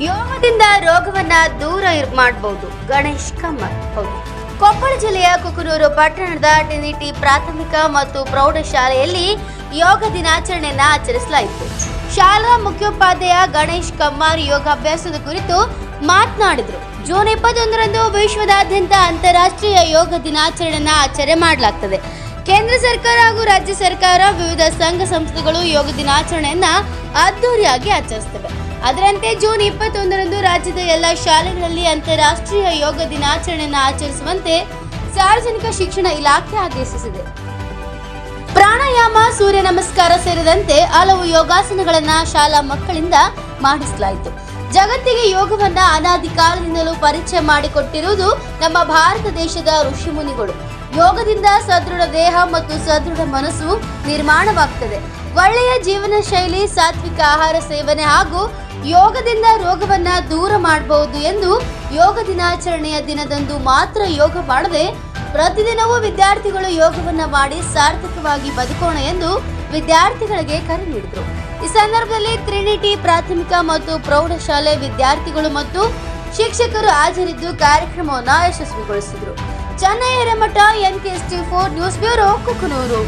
ಯೋಗದಿಂದ ರೋಗವನ್ನ ದೂರ ಮಾಡಬಹುದು ಗಣೇಶ್ ಕಮ್ಮರ್ ಹೌದು. ಕೊಪ್ಪಳ ಜಿಲ್ಲೆಯ ಕುಕನೂರು ಪಟ್ಟಣದ ಟಿನಿಟಿ ಪ್ರಾಥಮಿಕ ಮತ್ತು ಪ್ರೌಢಶಾಲೆಯಲ್ಲಿ ಯೋಗ ದಿನಾಚರಣೆಯನ್ನ ಆಚರಿಸಲಾಯಿತು. ಶಾಲಾ ಮುಖ್ಯೋಪಾಧ್ಯಾಯ ಗಣೇಶ್ ಕಮ್ಮಾರ್ ಯೋಗಾಭ್ಯಾಸದ ಕುರಿತು ಮಾತನಾಡಿದರು. ಜೂನ್ ಇಪ್ಪತ್ತೊಂದರಂದು ವಿಶ್ವದಾದ್ಯಂತ ಅಂತಾರಾಷ್ಟ್ರೀಯ ಯೋಗ ದಿನಾಚರಣೆಯನ್ನ ಆಚರಣೆ ಮಾಡಲಾಗ್ತದೆ. ಕೇಂದ್ರ ಸರ್ಕಾರ ಹಾಗೂ ರಾಜ್ಯ ಸರ್ಕಾರ ವಿವಿಧ ಸಂಘ ಸಂಸ್ಥೆಗಳು ಯೋಗ ದಿನಾಚರಣೆಯನ್ನ ಅದ್ದೂರಿಯಾಗಿ ಆಚರಿಸುತ್ತವೆ. ಅದರಂತೆ ಜೂನ್ ಇಪ್ಪತ್ತೊಂದರಂದು ರಾಜ್ಯದ ಎಲ್ಲ ಶಾಲೆಗಳಲ್ಲಿ ಅಂತಾರಾಷ್ಟ್ರೀಯ ಯೋಗ ದಿನಾಚರಣೆಯನ್ನು ಆಚರಿಸುವಂತೆ ಸಾರ್ವಜನಿಕ ಶಿಕ್ಷಣ ಇಲಾಖೆ ಆದೇಶಿಸಿದೆ. ಪ್ರಾಣಾಯಾಮ, ಸೂರ್ಯ ನಮಸ್ಕಾರ ಸೇರಿದಂತೆ ಹಲವು ಯೋಗಾಸನಗಳನ್ನ ಶಾಲಾ ಮಕ್ಕಳಿಂದ ಮಾಡಿಸಲಾಯಿತು. ಜಗತ್ತಿಗೆ ಯೋಗವನ್ನ ಅನಾದಿ ಕಾಲದಿಂದಲೂ ಪರಿಚಯ ಮಾಡಿಕೊಟ್ಟಿರುವುದು ನಮ್ಮ ಭಾರತ ದೇಶದ ಋಷಿಮುನಿಗಳು. ಯೋಗದಿಂದ ಸದೃಢ ದೇಹ ಮತ್ತು ಸದೃಢ ಮನಸ್ಸು ನಿರ್ಮಾಣವಾಗ್ತದೆ. ಒಳ್ಳೆಯ ಜೀವನ ಶೈಲಿ, ಸಾತ್ವಿಕ ಆಹಾರ ಸೇವನೆ ಹಾಗೂ ಯೋಗದಿಂದ ರೋಗವನ್ನ ದೂರ ಮಾಡಬಹುದು ಎಂದು ಯೋಗ ದಿನಾಚರಣೆಯ ದಿನದಂದು ಮಾತ್ರ ಯೋಗ ಮಾಡದೆ ಪ್ರತಿದಿನವೂ ವಿದ್ಯಾರ್ಥಿಗಳು ಯೋಗವನ್ನ ಮಾಡಿ ಸಾರ್ಥಕವಾಗಿ ಬದುಕೋಣ ಎಂದು ವಿದ್ಯಾರ್ಥಿಗಳಿಗೆ ಕರೆ ನೀಡಿದರು. ಈ ಸಂದರ್ಭದಲ್ಲಿ ಟ್ರಿನಿಟಿ ಪ್ರಾಥಮಿಕ ಮತ್ತು ಪ್ರೌಢಶಾಲೆ ವಿದ್ಯಾರ್ಥಿಗಳು ಮತ್ತು ಶಿಕ್ಷಕರು ಹಾಜರಿದ್ದು ಕಾರ್ಯಕ್ರಮವನ್ನು ಯಶಸ್ವಿಗೊಳಿಸಿದರು. Chennai Hiremath N K S T four news bureau, Kukanur.